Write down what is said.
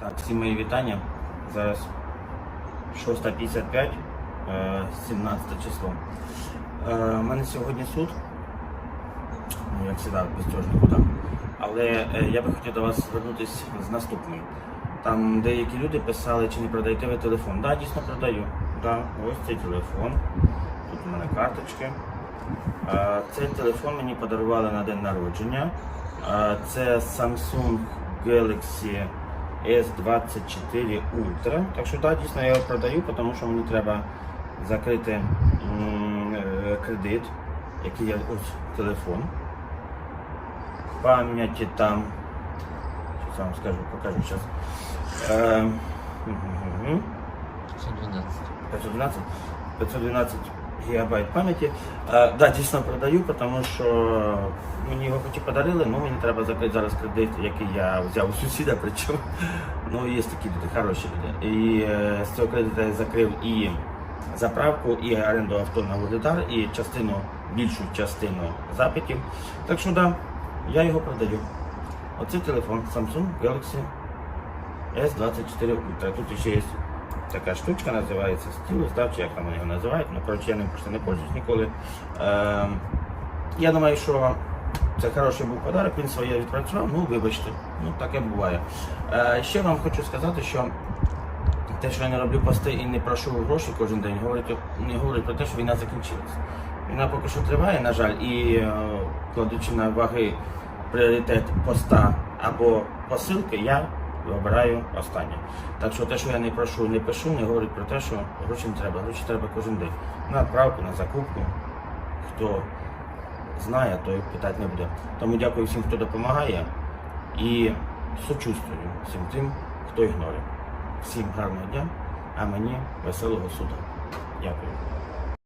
Так, всі мої вітання. Зараз 6.55, е, 17 число. Е, У мене сьогодні суд. Ну, як завжди, без цього ж нікуди. Але е, я би хотів до вас звернутися з наступним. Там деякі люди писали, чи не продаєте ви телефон. Так, да, дійсно продаю. Да, ось цей телефон. Тут у мене карточки. Е, Цей телефон мені подарували на день народження. Е, Це Samsung Galaxy S24 Ultra. Так що так, дійсно я його продаю, тому що мені треба закрити е, кредит, який є ось телефон. Пам'яті там. Щас я вам скажу, покажу зараз. Е, мгм. 112. 512, 512 гігабайт пам'яті. Е, да, дійсно продаю, тому що мені його хоч і подарили, але мені треба закрити зараз кредит, який я взяв у сусіда, причому ну, є такі люди, хороші люди. І е, з цього кредиту я закрив і заправку, і оренду авто на вугледар, і частину, більшу частину запитів. Так що да, я його продаю. Оце телефон Samsung Galaxy S24 Ultra. Тут ще є така штучка, називається стілус, да, чи як там вони його називають. Ну, коротше, я ним просто не пользуюсь ніколи. Е, я думаю, що це хороший був подарок, він своє відпрацював, ну вибачте, ну таке буває. Е, ще вам хочу сказати, що те, що я не роблю пости і не прошу гроші кожен день, говорить, не говорить про те, що війна закінчилась. Війна поки що триває, на жаль, і е, кладучи на ваги пріоритет поста або посилки, я вибираю останнє. Так що те, що я не прошу, не пишу, не говорить про те, що гроші не треба. Гроші треба кожен день. На відправку, на закупку. Хто знає, той питати не буде. Тому дякую всім, хто допомагає і сочувствую всім тим, хто ігнорує. Всім гарного дня, а мені веселого суду. Дякую.